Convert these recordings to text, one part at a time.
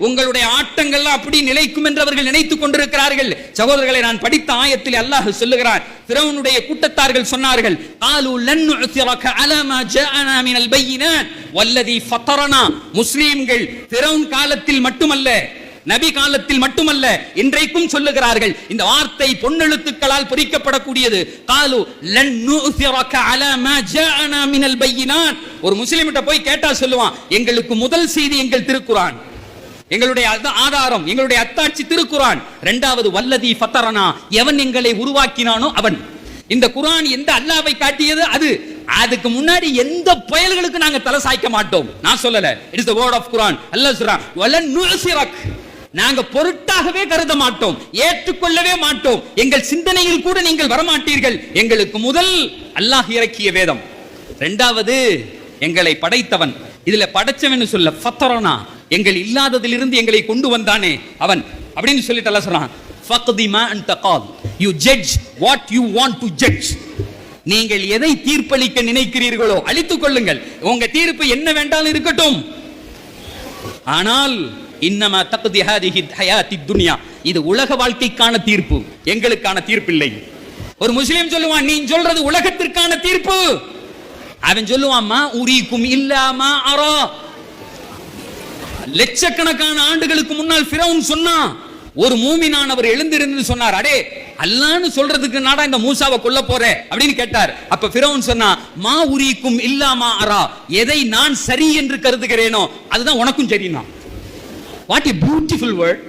உங்களுடைய ஆட்டங்கள் அப்படி நிலைக்கும் என்று அவர்கள் நினைத்துக் கொண்டிருக்கிறார்கள் சகோதரர்களை நான் படித்த ஆயத்தில் அல்லாஹ் சொல்லுகிறார் பிறவனுடைய கூட்டத்தார்கள் சொன்னார்கள் قالوا لن نعثرك على ما جاءنا من البينات والذي فطرنا முஸ்லிம்கள் பிறவுன் காலத்தில் மட்டுமல்ல நபி காலத்தில் மட்டுமல்ல இன்றைக்கும் சொல்லுகிறார்கள் இந்த வார்த்தை பொன்னெழுத்துக்களால் பொறிக்கப்படக்கூடியது காலு லன் நுஸிரக அலா மா ஜாஅனா மினல் பையினாத் ஒரு முஸ்லிமிட்ட போய் கேட்டா சொல்லுவான் எங்களுக்கு முதல் செய்தி எங்கள் திருக்குரான் எங்களுடைய ஆதாரம் எங்களுடைய அத்தாட்சி திருக்குரான் இரண்டாவது வல்லதி ஃபத்தரனா. எவன் எங்களை உருவாக்கினானோ அவன். இந்த குரான் எந்த அல்லாவை காட்டியது? அது அதுக்கு முன்னாடி எந்த புயல்களுக்கு நாங்க தலை சாய்க்க மாட்டோம். நான் சொல்லல. It's the word of Quran அல்லாஹ் சொல்றான் வலன் நுஸிரக் நாங்க பொருட்டாகவே கருத மாட்டோம். ஏற்றுக்கொள்ளவே மாட்டோம். எங்கள் சிந்தனையில் கூட நீங்கள் வரமாட்டீர்கள். எங்களுக்கு முதல் அல்லாஹ் இறக்கிய வேதம். இரண்டாவது எங்களை படைத்தவன். இதுல படைச்சவன் சொல்ல ஃபத்தரனா. எங்கள் இல்லாததிலிருந்து எங்களை கொண்டு வந்தானே அவன். அப்படின்னு சொல்லிட்டு அல்ல சொல்றான். You judge what you want to judge நீங்கள் எதை தீர்ப்பளிக்க நினைக்கிறீர்களோ அழித்துக் கொள்ளுங்கள். உங்க தீர்ப்பு என்ன வேண்டாலும் இருக்கட்டும். ஆனால் இன்னமா தக்தி ஹாதிஹி ஹயாத்தி இது உலக வாழ்க்கைக்கான தீர்ப்பு. எங்களுக்கான தீர்ப்பு இல்லை ஒரு முஸ்லீம் சொல்லுவான் நீ சொல்றது உலகத்திற்கான தீர்ப்பு. அவன் சொல்லுவான் உரிக்கும் இல்லாமா அரா. லட்சக்கணக்கான ஆண்டுகளுக்கு முன்னால் பிரவுன் சொன்னான் ஒரு மூமினானவர் எழுந்திருந்து சொன்னார் அடே அல்லான்னு சொல்றதுக்கு நாடா இந்த மூசாவை கொல்ல போறேன் அப்படின்னு கேட்டார். அப்ப பிரவுன் சொன்னா மா உரிக்கும் இல்லாமா அரா எதை நான் சரி என்று கருதுகிறேனோ அதுதான் உனக்கும் சரினா வாட் ஏ பியூட்டிஃபுல் வேர்ட்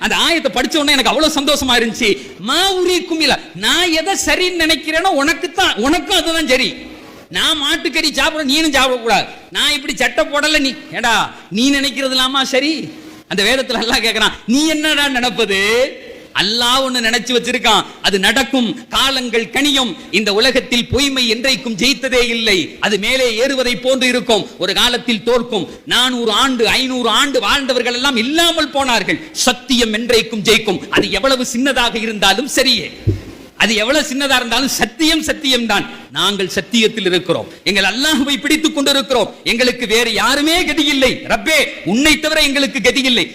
அந்த ஆயத்தை படிச்ச உடனே எனக்கு அவ்வளவு சந்தோஷமா இருந்துச்சு. மா உரிக்கும் இல்ல நான் எதை சரின்னு நினைக்கிறேனோ உனக்கு தான் உனக்கும் அதுதான் சரி. நான் மாட்டுக்கறி சாப்பிட நீனும் சாப்பிடக்கூடாது. நான் இப்படி சட்டை போடல நீ ஏடா நீ நினைக்கிறது இல்லாமா சரி. அந்த வேதத்தில் எல்லாம் கேட்கறான் நீ என்னடா நினைப்பது? அல்லாஹ் ஒன்று நினைச்சு வச்சிருக்கான். அது நடக்கும் காலங்கள் கனியும். இந்த உலகத்தில் பொய்மை என்றைக்கும் ஜெயித்ததே இல்லை. அது மேலே ஏறுவதை போன்று இருக்கும். ஒரு காலத்தில் தோற்கும். நானூறு ஆண்டு ஐநூறு ஆண்டு வாழ்ந்தவர்கள் எல்லாம் இல்லாமல் போனார்கள். சத்தியம் என்றைக்கும் ஜெயிக்கும். அது எவ்வளவு சின்னதாக இருந்தாலும் சரியே. அது எவ்வளவு சின்னதா இருந்தாலும் சத்தியம் சத்தியம் தான். நாங்கள் சத்தியத்தில் இருக்கிறோம். எங்கள் அல்லாஹுவை பிடித்துக் கொண்டிருக்கிறோம். எங்களுக்கு வேறு யாருமே கதி இல்லை ரப்பே உன்னை தவிர எங்களுக்கு கதி இல்லை